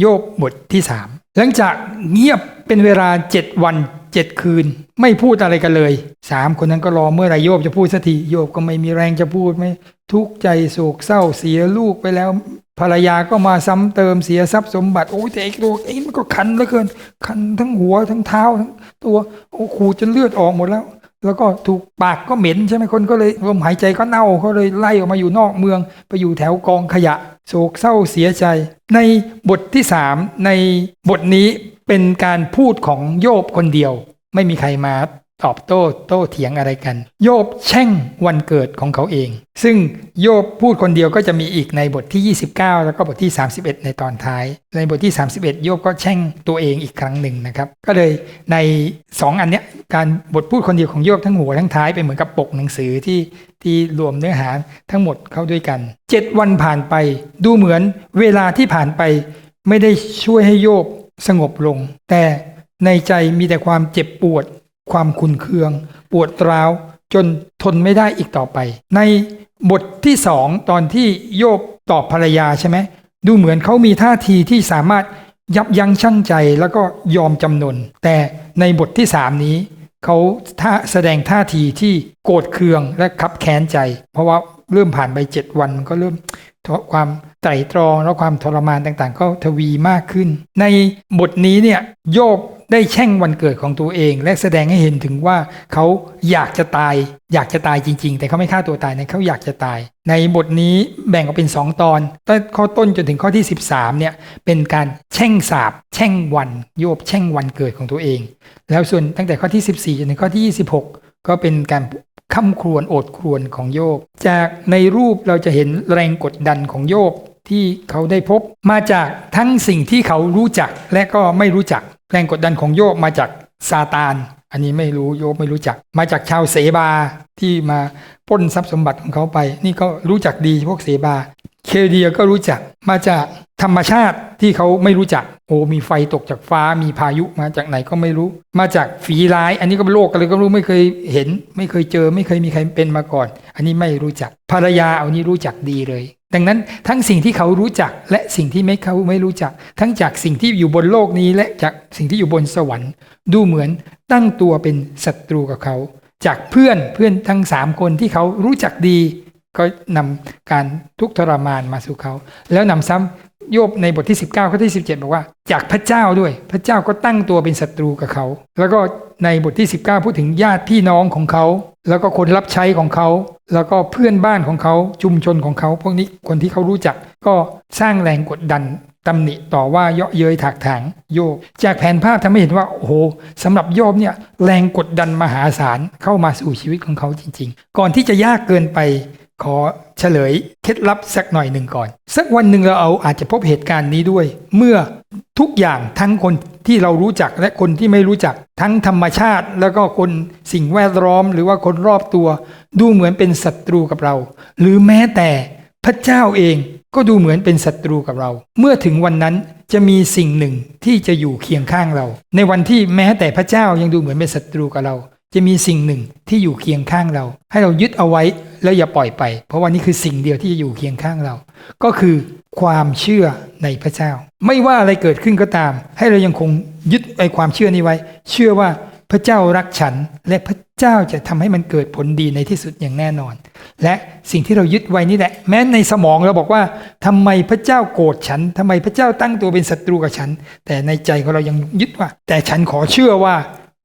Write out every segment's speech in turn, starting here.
โยบบทที่สามหลังจากเงียบเป็นเวลาเจ็ดวันเจ็ดคืน ไม่พูดอะไรกันเลยสามคนนั้นก็รอเมื่อไหรโยบจะพูดสักทีโยบก็ไม่มีแรงจะพูดไม่ทุกข์ใจโศกเศร้าเสียลูกไปแล้ว ภรรยาก็มาซ้ำเติมเสียทรัพย์สมบัติโอ้ยแต่ไอ้ตัวไอ้มันก็คันเหลือเกิน คันทั้งหัวทั้งเท้าทั้งตัวโอ้ขูดจนเลือดออกหมดแล้ว แล้วก็ถูกปากก็เหม็นใช่ไหมคนก็เลยลมหายใจก็เน่าเขาเลยไล่ออกมาอยู่นอกเมือง ไปอยู่แถวกองขยะ โศกเศร้าเสียใจ ในบทที่สามในบทนี้เป็นการพูดของโยบคนเดียว ไม่มีใครมา ตอบโต้โต้เถียงอะไรกัน โยบแช่งวันเกิดของเขาเอง ซึ่งโยบพูดคนเดียวก็จะมีอีกในบทที่ 29 แล้วก็บทที่ 31 ในตอนท้าย ในบทที่ 31 โยบก็แช่งตัวเองอีกครั้งหนึ่งนะครับ ก็เลยใน 2 อันเนี้ยการบทพูดคนเดียวของโยบทั้งหัวทั้งท้ายเป็นเหมือนกับปกหนังสือที่ที่รวมเนื้อหาทั้งหมดเข้าด้วยกัน 7 วันผ่านไปดูเหมือนเวลาที่ผ่านไป ไม่ได้ช่วยให้โยบสงบลง แต่ในใจมีแต่ความเจ็บปวด ความคุนเคือง ปวดร้าวจนทนไม่ได้อีกต่อไป ในบทที่สองตอนที่โยบตอบภรรยาใช่ไหมดูเหมือนเขามีท่าทีที่สามารถยับยั้งชั่งใจแล้วก็ยอมจำนน แต่ในบทที่สามนี้เขาท่าแสดงท่าทีที่โกรธเคืองและคับแค้นใจ เพราะว่าเริ่มผ่านไปเจ็ดวันก็เริ่มความไตร่ตรองและความทรมานต่างๆ ก็ทวีมากขึ้น ในบทนี้เนี่ยโยบ ได้แช่งวันเกิดของตัวเอง และแสดงให้เห็นถึงว่าเขาอยากจะตาย อยากจะตายจริง ๆ แต่เขาไม่ฆ่าตัวตายนะเขาอยากจะตาย ในบทนี้แบ่งออกเป็น 2 ตอนตั้งข้อต้นจนถึงข้อที่ 13เนี่ยเป็นการแช่งสาบแช่งวันโยบแช่งวันเกิดของตัวเอง แล้วส่วนตั้งแต่ข้อที่ 14จนถึงข้อที่ 26 ก็เป็นการค่ำครวญโอดครวญของโยบจากในรูปเราจะเห็นแรงกดดันของโยบที่เขาได้พบมาจากทั้งสิ่งที่เขารู้จักและก็ไม่รู้จัก แรงกดดันของโยบมาจากซาตาน อันนี้ไม่รู้โยบไม่รู้จัก มาจากชาวเสบาที่มาปล้นทรัพย์สมบัติของเขาไป นี่ก็รู้จักดีพวกเสบา เคเดียก็รู้จักมาจากธรรมชาติที่เขาไม่รู้จัก โอ้มีไฟตกจากฟ้ามีพายุมาจากไหนก็ไม่รู้ มาจากฝีร้าย อันนี้ก็โลกกันเลยก็รู้ไม่เคยเห็น ไม่เคยเจอ ไม่เคยมีใครเป็นมาก่อน อันนี้ไม่รู้จักภรรยาเอานี้รู้จักดีเลย ดังนั้นทั้งสิ่งที่เขารู้จักและสิ่งที่ไม่เขาไม่รู้จัก ทั้งจากสิ่งที่อยู่บนโลกนี้และจากสิ่งที่อยู่บนสวรรค์ ดูเหมือนตั้งตัวเป็นศัตรูกับเขา จากเพื่อนเพื่อนทั้งสามคนที่เขารู้จักดี ก็นำการทุกข์ทรมานมาสู่เขา แล้วนำซ้ำ โยบในบทที่ 19ข้อที่ 17 บอกว่า จากพระเจ้าด้วย พระเจ้าก็ตั้งตัวเป็นศัตรูกับเขา แล้วก็ในบทที่ 19 พูดถึงญาติพี่น้องของเขา แล้วก็คนรับใช้ของเขา แล้วก็เพื่อนบ้านของเขาชุมชนของเขา พวกนี้คนที่เขารู้จักก็สร้างแรงกดดันตำหนิต่อว่าเยาะเย้ยถากถางโยบจากแผนภาพทำให้เห็นว่าโอ้โหสำหรับโยบเนี่ยแรงกดดันมหาศาลเข้ามาสู่ชีวิตของเขาจริง ๆ ก่อนที่จะยากเกินไป ขอเฉลยเคล็ดลับสักหน่อยหนึ่งก่อน สักวันหนึ่งเราเอาอาจจะพบเหตุการณ์นี้ด้วย เมื่อทุกอย่างทั้งคนที่เรารู้จักและคนที่ไม่รู้จักทั้งธรรมชาติ แล้วก็คนสิ่งแวดล้อม หรือว่าคนรอบตัว ดูเหมือนเป็นศัตรูกับเรา หรือแม้แต่พระเจ้าเองก็ดูเหมือนเป็นศัตรูกับเรา เมื่อถึงวันนั้นจะมีสิ่งหนึ่งที่จะอยู่เคียงข้างเรา ในวันที่แม้แต่พระเจ้ายังดูเหมือนเป็นศัตรูกับเรา จะมีสิ่งหนึ่งที่อยู่เคียงข้างเรา ให้เรายึดเอาไว้ แล้วอย่าปล่อยไป เพราะว่านี่คือสิ่งเดียวที่จะอยู่เคียงข้างเรา ก็คือความเชื่อในพระเจ้า ไม่ว่าอะไรเกิดขึ้นก็ตาม ให้เรายังคงยึดไอ้ความเชื่อนี้ไว้ เชื่อว่าพระเจ้ารักฉัน และพระเจ้าจะทำให้มันเกิดผลดีในที่สุดอย่างแน่นอน และสิ่งที่เรายึดไว้นี่แหละ แม้ในสมองเราบอกว่าทำไมพระเจ้าโกรธฉันทำไมพระเจ้าตั้งตัวเป็นศัตรูกับฉัน แต่ในใจของเรายังยึดว่า แต่ฉันขอเชื่อว่า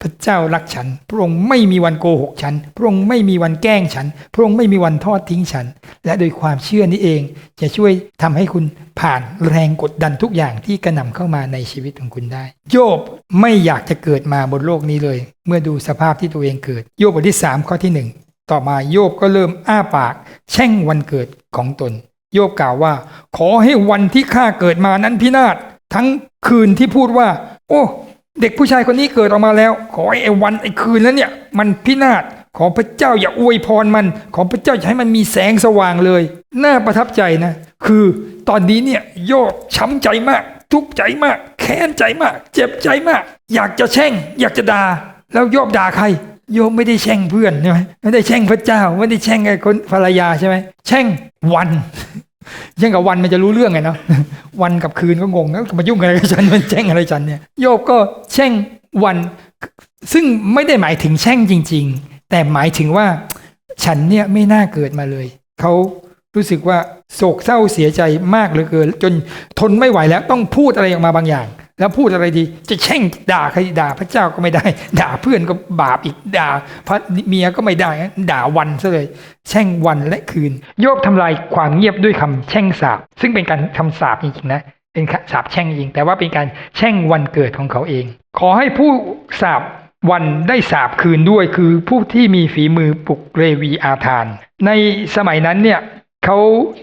พระเจ้ารักฉัน พระองค์ไม่มีวันโกหกฉัน พระองค์ไม่มีวันแกล้งฉัน พระองค์ไม่มีวันทอดทิ้งฉัน และโดยความเชื่อนี้เอง จะช่วยทำให้คุณผ่านแรงกดดันทุกอย่างที่กระหน่ำเข้ามาในชีวิตของคุณได้ โยบไม่อยากจะเกิดมาบนโลกนี้เลย เมื่อดูสภาพที่ตัวเองเกิด โยบบทที่3ข้อที่ 1 ต่อมาโยบก็เริ่มอ้าปาก แช่งวันเกิดของตน โยบกล่าวว่า ขอให้วันที่ข้าเกิดมานั้นพินาศทั้งคืนที่พูดว่า โอ้ เด็กผู้ชายคนนี้เกิดออกมาแล้ว ขอไอ้วันไอ้คืนแล้วเนี่ย มันพินาศขอพระเจ้าอย่าอวยพรมัน ขอพระเจ้าอย่าให้มันมีแสงสว่างเลย น่าประทับใจนะ คือตอนนี้เนี่ยโยบช้ำใจมาก ทุกข์ใจมาก แค้นใจมาก เจ็บใจมาก อยากจะแช่ง อยากจะด่า แล้วโยบด่าใคร โยมไม่ได้แช่งเพื่อนใช่ไหมไม่ได้แช่งพระเจ้า ไม่ได้แช่งไอ้คนภรรยาใช่ไหมแช่งวัน ยังกับวันมันจะรู้เรื่องไงเนาะวันกับคืนก็งงนะมายุ่งอะไรกับฉันมันแช่งอะไรฉันเนี่ยโยบก็แช่งวันซึ่งไม่ได้หมายถึงแช่งจริง ๆ แต่หมายถึงว่าฉันเนี่ยไม่น่าเกิดมาเลยเขารู้สึกว่าโศกเศร้าเสียใจมากเหลือเกิน จนทนไม่ไหวแล้วต้องพูดอะไรออกมาบางอย่าง แล้วพูดอะไรดี จะแช่งด่าใครด่าพระเจ้าก็ไม่ได้ ด่าเพื่อนก็บาปอีกด่าพระเมียก็ไม่ได้ ด่าวันซะเลย แช่งวันและคืน โยบทำลายความเงียบด้วยคำแช่งสาบ ซึ่งเป็นการคำสาบจริงๆนะ เป็นสาบแช่งจริง แต่ว่าเป็นการแช่งวันเกิดของเขาเอง ขอให้ผู้สาบวันได้สาบคืนด้วยคือผู้ที่มีฝีมือปลุกเรวีอาทาน ในสมัยนั้นเนี่ยเขา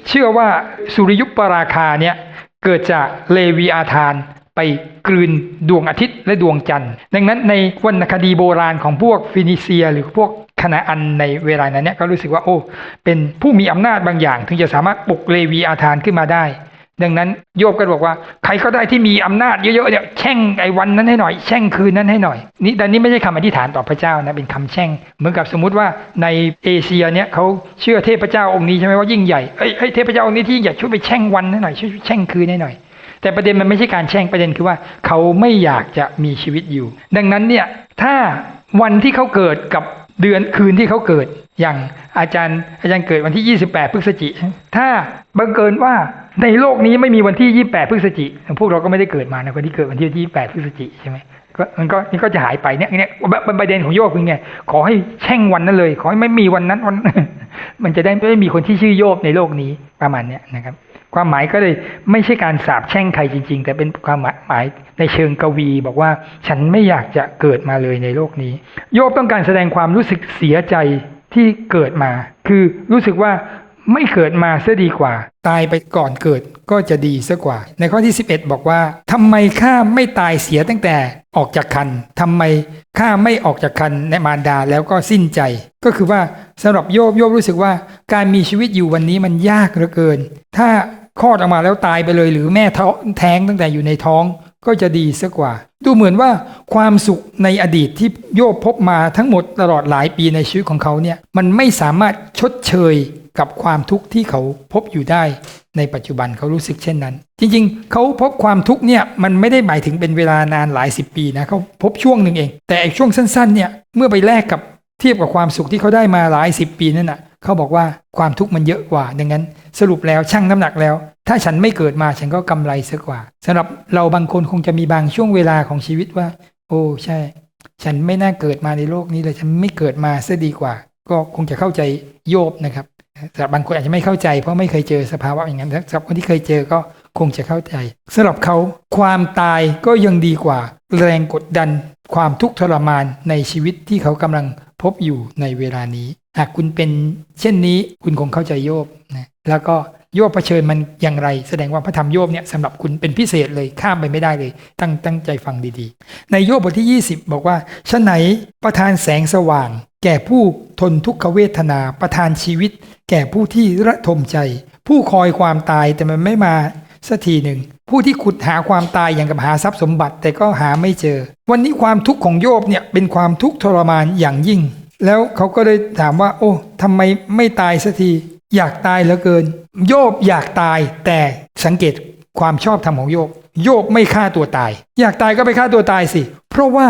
เชื่อว่าสุริยุปราคาเนี่ยเกิดจากเลวีอาทาน ไปกลืนดวงอาทิตย์และดวงจันทร์ ดังนั้นในวรรณคดีโบราณของพวกฟินิเซีย หรือพวกคณาอันในเวลานั้นเนี่ยก็รู้สึกว่าโอ้เป็นผู้มีอำนาจบางอย่าง ถึงจะสามารถปลุกเลวีอาทานขึ้นมาได้ ดังนั้นโยบก็บอกว่าใครก็ได้ที่มีอำนาจเยอะๆเนี่ยแช่งไอ้วันนั้นให้หน่อยแช่งคืนนั้นให้หน่อย นี่แต่นี่ไม่ใช่คำอธิษฐานต่อพระเจ้านะเป็นคำแช่ง เหมือนกับสมมติว่าในเอเชียเนี่ยเขาเชื่อเทพเจ้าองค์นี้ใช่ไหมว่ายิ่งใหญ่เอ้ยเอ้ยเทพเจ้าองค์นี้ที่ยิ่งใหญ่ช่วยไปแช่งวันให้หน่อยช่วยแช่งคืนให้หน่อย แต่ประเด็นมันไม่ใช่การแช่งประเด็นคือว่า เขาไม่อยากจะมีชีวิตอยู่ ดังนั้นเนี่ยถ้าวันที่เขาเกิดกับเดือนคืนที่เขาเกิดอย่างอาจารย์ อาจารย์เกิดวันที่ 28 พฤศจิกถ้าบังเกินว่าในโลกนี้ไม่มีวันที่ 28 พฤศจิกพวกเราก็ไม่ได้เกิดมานะคนที่เกิดวันที่ 28 พฤศจิกใช่ไหมก็มันก็นี่ก็จะหายไปเนี่ยเนี่ยประเด็นของโยบคือไงขอให้แช่งวันนั้นเลย ขอให้ไม่มีวันนั้นวัน มันจะได้ไม่มีคนที่ชื่อโยบในโลกนี้ประมาณเนี้ยนะครับ ความหมายก็เลยไม่ใช่การสาบแช่งใครจริง ๆ แต่เป็นความหมายในเชิงกวี บอกว่าฉันไม่อยากจะเกิดมาเลยในโลกนี้ โยบต้องการแสดงความรู้สึกเสียใจที่เกิดมา คือรู้สึกว่าไม่เกิดมาเสียดีกว่า ตายไปก่อนเกิดก็จะดีซะกว่า ในข้อที่ 11 บอกว่าทำไมข้าไม่ตายเสียตั้งแต่ออกจากคันทำไมข้าไม่ออกจากคันในมารดาแล้วก็สิ้นใจ ก็คือว่าสำหรับโยบโยบรู้สึกว่า การมีชีวิตอยู่วันนี้มันยากเหลือเกิน ถ้า คลอดออกมาแล้วตายไปเลย หรือแม่ท้องแท้งตั้งแต่อยู่ในท้องก็จะดีซะกว่า ดูเหมือนว่าความสุขในอดีตที่โยบพบมาทั้งหมดตลอดหลายปีในชีวิตของเขาเนี่ยมันไม่สามารถชดเชยกับความทุกข์ที่เขาพบอยู่ได้ในปัจจุบันเขารู้สึกเช่นนั้น จริงๆ เขาพบความทุกข์เนี่ยมันไม่ได้หมายถึงเป็นเวลานานหลายสิบปีนะเขาพบช่วงหนึ่งเอง แต่ไอ้ช่วงสั้นๆเนี่ยเมื่อไปแลกกับเทียบกับความสุขที่เขาได้มาหลายสิบปีนั่นน่ะ เขาบอกว่าความทุกข์มันเยอะกว่า ดังนั้นสรุปแล้วชั่งน้ำหนักแล้ว ถ้าฉันไม่เกิดมาฉันก็กำไรเสียกว่าสำหรับเราบางคนคงจะมีบางช่วงเวลาของชีวิตว่า โอ้ใช่ ฉันไม่น่าเกิดมาในโลกนี้เลยฉันไม่เกิดมาซะดีกว่า ก็คงจะเข้าใจโยบนะครับสำหรับบางคนอาจจะไม่เข้าใจ เพราะไม่เคยเจอสภาวะอย่างนั้นสำหรับคนที่เคยเจอก็คงจะเข้าใจสำหรับเขาความตายก็ยังดีกว่า แรงกดดัน ความทุกข์ทรมานในชีวิตที่เขากำลังพบอยู่ในเวลานี้ หากคุณเป็นเช่นนี้คุณคงเข้าใจโยบนะแล้วก็โยบเผชิญมันอย่างไร แสดงว่าพระธรรมโยบเนี่ยสำหรับคุณเป็นพิเศษเลยข้ามไปไม่ได้เลย ตั้งตั้งใจฟังดีๆ ในโยบบทที่ 20 บอกว่าชะไหนประทานแสงสว่าง แก่ผู้ทนทุกขเวทนาประทานชีวิต แก่ผู้ที่ระทมใจ ผู้คอยความตายแต่มันไม่มาสักทีหนึ่งผู้ที่ขุดหาความตายอย่างกับหาทรัพย์สมบัติแต่ก็หาไม่เจอ วันนี้ความทุกข์ของโยบเนี่ยเป็นความทุกข์ทรมานอย่างยิ่ง แล้วเขาก็เลยถามว่า โอ้ทำไมไม่ตายสักที อยากตายเหลือเกิน โยบอยากตายแต่สังเกตความชอบธรรมของโยบ โยบไม่ฆ่าตัวตาย อยากตายก็ไปฆ่าตัวตายสิ เพราะว่า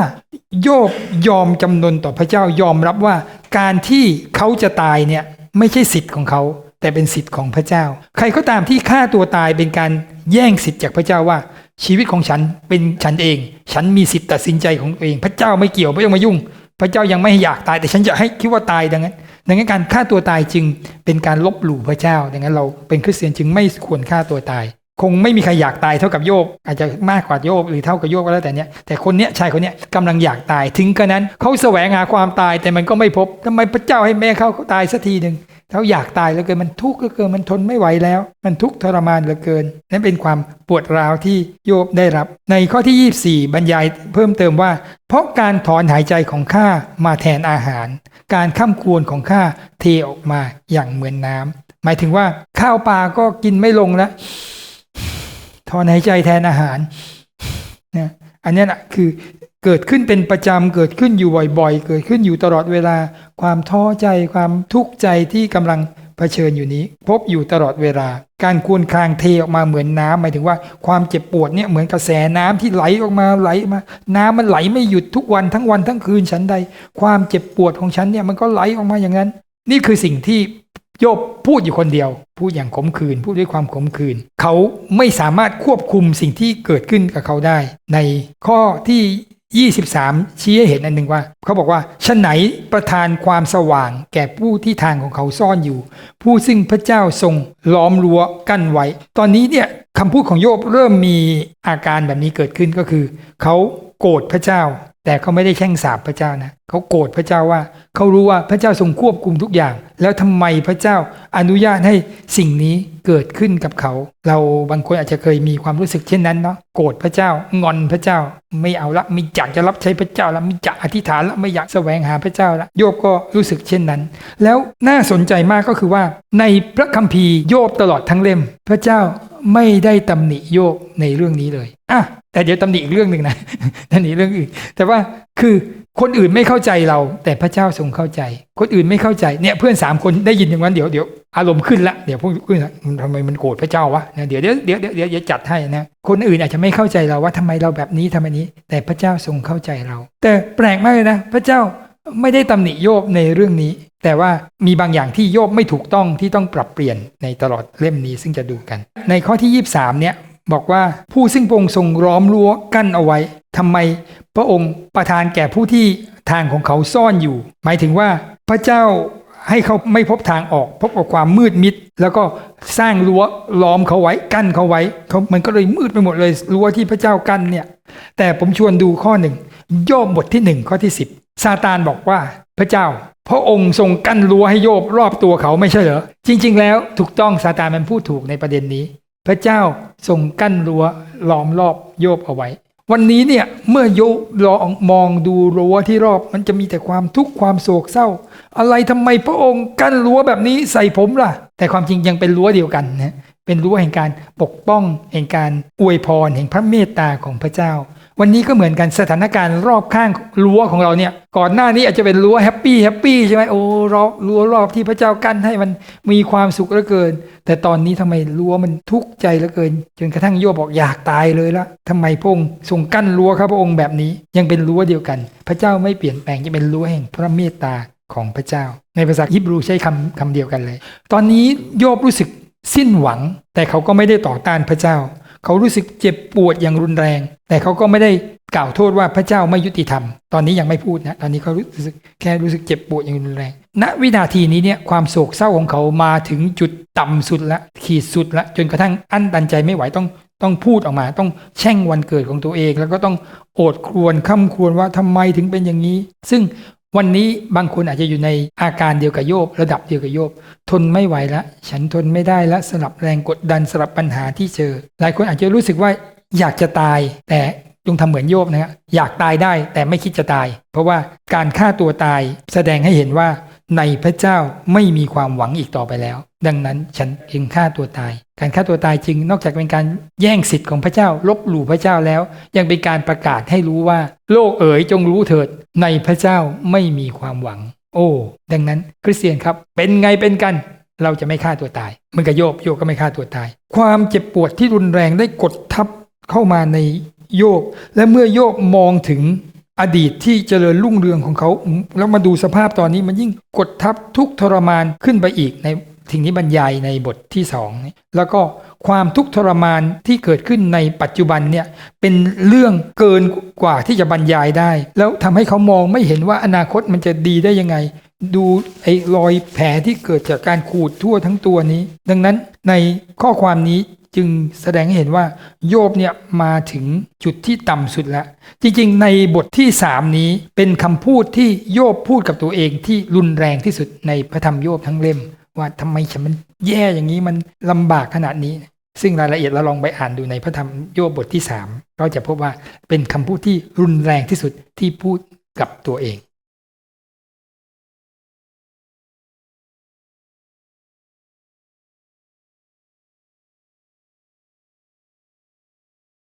โยบยอมจำนนต่อพระเจ้ายอมรับว่า การที่เขาจะตายเนี่ยไม่ใช่สิทธิ์ของเขา แต่เป็นสิทธิ์ของพระเจ้า ใครก็ตามที่ฆ่าตัวตายเป็นการแย่งสิทธิ์จากพระเจ้าว่า ชีวิตของฉันเป็นฉันเอง ฉันมีสิทธิ์ตัดสินใจของตัวเอง พระเจ้าไม่เกี่ยวไม่ต้องมายุ่ง พระเจ้ายังไม่อยากตายแต่ฉันจะให้คิดว่าตายดังนั้น ดังนั้นการฆ่าตัวตายจึงเป็นการลบหลู่พระเจ้า ดังนั้นเราเป็นคริสเตียนจึงไม่ควรฆ่าตัวตาย คงไม่มีใครอยากตายเท่ากับโยบอาจจะมากกว่าโยบหรือเท่ากับโยบก็แล้วแต่เนี้ยแต่คนเนี้ยชายคนเนี้ยกำลังอยากตายถึงกระนั้นเขาแสวงหาความตายแต่มันก็ไม่พบทำไมพระเจ้าให้แม่เขาตายสักทีหนึ่งเขาอยากตายเหลือเกินมันทุกข์เหลือเกินมันทนไม่ไหวแล้ว มันทุกข์ทรมานเหลือเกิน นั่นเป็นความปวดร้าวที่โยบได้รับ ในข้อที่ 24 บรรยายเพิ่มเติมว่า เพราะการถอนหายใจของข้ามาแทนอาหาร การข้ามควรของข้าเทออกมาอย่างเหมือนน้ำหมายถึงว่าข้าวปลาก็กินไม่ลงแล้ว ถอนหายใจแทนอาหารนะอันนี้แหละคือเกิดขึ้นเป็นประจำเกิดขึ้นอยู่บ่อยๆ เกิดขึ้นอยู่ตลอดเวลา ความท้อใจความทุกข์ใจที่กำลังเผชิญอยู่นี้ พบอยู่ตลอดเวลา การควนคลางเทออกมาเหมือนน้ำหมายถึงว่าความเจ็บปวดเนี่ยเหมือนกระแสน้ำที่ไหลออกมาไหลมา น้ำมันไหลไม่หยุดทุกวันทั้งวันทั้งคืนฉันใด ความเจ็บปวดของฉันเนี่ยมันก็ไหลออกมาอย่างนั้น นี่คือสิ่งที่ โยบพูดอยู่คนเดียว พูดอย่างขมขื่นพูดด้วยความขมขื่นเขาไม่สามารถควบคุมสิ่งที่เกิดขึ้นกับเขาได้ ในข้อที่ 23 ชี้ให้เห็นอันหนึ่งว่า เขาบอกว่าฉะไหนประทานความสว่างแก่ผู้ที่ทางของเขาซ่อนอยู่ ผู้ซึ่งพระเจ้าทรงล้อมรั้วกั้นไว้ ตอนนี้เนี่ยคำพูดของโยบเริ่มมีอาการแบบนี้เกิดขึ้นก็คือ เขาโกรธพระเจ้า แต่เขาไม่ได้แช่งสาบพระเจ้านะเขาโกรธพระเจ้าว่าเขารู้ว่าพระเจ้าทรงควบคุมทุกอย่าง แล้วทำไมพระเจ้าอนุญาตให้สิ่งนี้เกิดขึ้นกับเขา เราบางคนอาจจะเคยมีความรู้สึกเช่นนั้นเนาะโกรธพระเจ้างอนพระเจ้า ไม่เอาละไม่อยากจะรับใช้พระเจ้าละไม่อยากอธิษฐานละไม่อยากแสวงหาพระเจ้าละโยบก็รู้สึกเช่นนั้น แล้วน่าสนใจมากก็คือว่า ในพระคัมภีร์โยบตลอดทั้งเล่ม พระเจ้าไม่ได้ตำหนิโยบในเรื่องนี้เลย อะแต่เดี๋ยวตำหนิอีกเรื่องหนึ่งนะตำหนิเรื่องอื่น แต่ว่าคือคนอื่นไม่เข้าใจเรา แต่พระเจ้าทรงเข้าใจ คนอื่นไม่เข้าใจเนี่ยเพื่อนสามคนได้ยินอย่างนั้นเดี๋ยวเดี๋ยวอารมณ์ขึ้นละเดี๋ยวพวกเพื่อนทำไมมันโกรธพระเจ้าวะเดี๋ยวเดี๋ยวเดี๋ยวเดี๋ยวเดี๋ยวจัดให้นะคนอื่นอาจจะไม่เข้าใจเราว่าทำไมเราแบบนี้ทำไมนี้ แต่พระเจ้าทรงเข้าใจเรา แต่แปลกมากเลยนะ พระเจ้าไม่ได้ตำหนิโยบในเรื่องนี้ แต่ว่ามีบางอย่างที่โยบไม่ถูกต้องที่ต้องปรับเปลี่ยนในตลอดเล่มนี้ซึ่งจะดูกัน ในข้อที่ 23เนี่ย บอกว่าผู้ซึ่งพระองค์ทรงล้อมรั้วกั้นเอาไว้ทำไมพระองค์ประทานแก่ผู้ที่ทางของเขาซ่อนอยู่ หมายถึงว่าพระเจ้าให้เขาไม่พบทางออก พบกับความมืดมิด แล้วก็สร้างรั้วล้อมเขาไว้กั้นเขาไว้เขามันก็เลยมืดไปหมดเลยรั้วที่พระเจ้ากั้นเนี่ย แต่ผมชวนดูข้อหนึ่งโยบบทที่หนึ่งข้อที่สิบซาตานบอกว่าพระเจ้า พระองค์ทรงกั้นรั้วให้โยบรอบตัวเขาไม่ใช่เหรอจริง ๆ แล้วถูกต้องซาตานมันพูดถูกในประเด็นนี้ พระเจ้าทรงกั้นรั้วล้อมรอบโยบเอาไว้ วันนี้เนี่ยเมื่อโยบลองมองดูรั้วที่รอบมันจะมีแต่ความทุกข์ความโศกเศร้า อะไรทำไมพระองค์กั้นรั้วแบบนี้ใส่ผมล่ะ แต่ความจริงยังเป็นรั้วเดียวกันนะ เป็นรั้วแห่งการปกป้อง แห่งการอวยพรแห่งพระเมตตาของพระเจ้า วันนี้ก็เหมือนกันสถานการณ์รอบข้างรั้วของเราเนี่ย ก่อนหน้านี้อาจจะเป็นรั้วแฮปปี้แฮปปี้ใช่ไหมโอ้รอบรั้วรอบที่พระเจ้ากั้นให้มันมีความสุขเหลือเกิน แต่ตอนนี้ทำไมรั้วมันทุกข์ใจเหลือเกิน จนกระทั่งโยบบอกอยากตายเลยละทำไมพระองค์ทรงกั้นรั้วครับพระองค์แบบนี้ยังเป็นรั้วเดียวกัน พระเจ้าไม่เปลี่ยนแปลงจะเป็นรั้วแห่งพระเมตตาของพระเจ้า ในภาษาฮิบรูใช้คำคำเดียวกันเลย ตอนนี้โยบรู้สึก สิ้นหวัง แต่เขาก็ไม่ได้ต่อต้านพระเจ้า เขารู้สึกเจ็บปวดอย่างรุนแรง แต่เขาก็ไม่ได้กล่าวโทษว่าพระเจ้าไม่ยุติธรรม ตอนนี้ยังไม่พูดนะ ตอนนี้เขารู้สึกแค่รู้สึกเจ็บปวดอย่างรุนแรง ณ วินาทีนี้เนี่ยความโศกเศร้าของเขามาถึงจุดต่ำสุดละ ขีดสุดละ จนกระทั่งอั้นตันใจไม่ไหวต้องต้องพูดออกมา ต้องแช่งวันเกิดของตัวเอง แล้วก็ต้องโอดครวญค่ำควรว่าทำไมถึงเป็นอย่างนี้ ซึ่ง วันนี้บางคนอาจจะอยู่ในอาการเดียวกับโยบระดับเดียวกับโยบ ทนไม่ไหวละฉันทนไม่ได้ละสลับแรงกดดันสลับปัญหาที่เจอ หลายคนอาจจะรู้สึกว่าอยากจะตายแต่จงทำเหมือนโยบนะฮะอยากตายได้แต่ไม่คิดจะตาย เพราะว่าการฆ่าตัวตายแสดงให้เห็นว่าในพระเจ้าไม่มีความหวังอีกต่อไปแล้ว ดังนั้นฉันจึงฆ่าตัวตาย การฆ่าตัวตายจึงนอกจากเป็นการแย่งสิทธิ์ของพระเจ้า ลบหลู่พระเจ้าแล้ว ยังเป็นการประกาศให้รู้ว่า โลกเอ๋ยจงรู้เถิด ในพระเจ้าไม่มีความหวัง โอ้ ดังนั้นคริสเตียนครับ เป็นไงเป็นกัน เราจะไม่ฆ่าตัวตายมันกับโยบโยบก็ไม่ฆ่าตัวตาย ความเจ็บปวดที่รุนแรงได้กดทับเข้ามาในโยบและเมื่อโยบมองถึงอดีตที่เจริญรุ่งเรืองของเขา แล้วมาดูสภาพตอนนี้มันยิ่งกดทับทุกทรมานขึ้นไปอีกใน สิ่งนี้บรรยายในบทที่สองแล้วก็ความทุกข์ทรมานที่เกิดขึ้นในปัจจุบันเนี่ยเป็นเรื่องเกินกว่าที่จะบรรยายได้ แล้วทำให้เขามองไม่เห็นว่าอนาคตมันจะดีได้ยังไง ดูไอ้รอยแผลที่เกิดจากการขูดทั่วทั้งตัวนี้ ดังนั้นในข้อความนี้จึงแสดงให้เห็นว่าโยบเนี่ยมาถึงจุดที่ต่ำสุดแล้ว จริงๆ ในบทที่สามนี้เป็นคำพูดที่โยบพูดกับตัวเองที่รุนแรงที่สุดในพระธรรมโยบทั้งเล่ม ว่าทำไมฉันมันแย่อย่างนี้มันลำบากขนาดนี้ ซึ่งรายละเอียดเราลองไปอ่านดูในพระธรรมโยบบทที่สามก็จะพบว่าเป็นคำพูดที่รุนแรงที่สุดที่พูดกับตัวเอง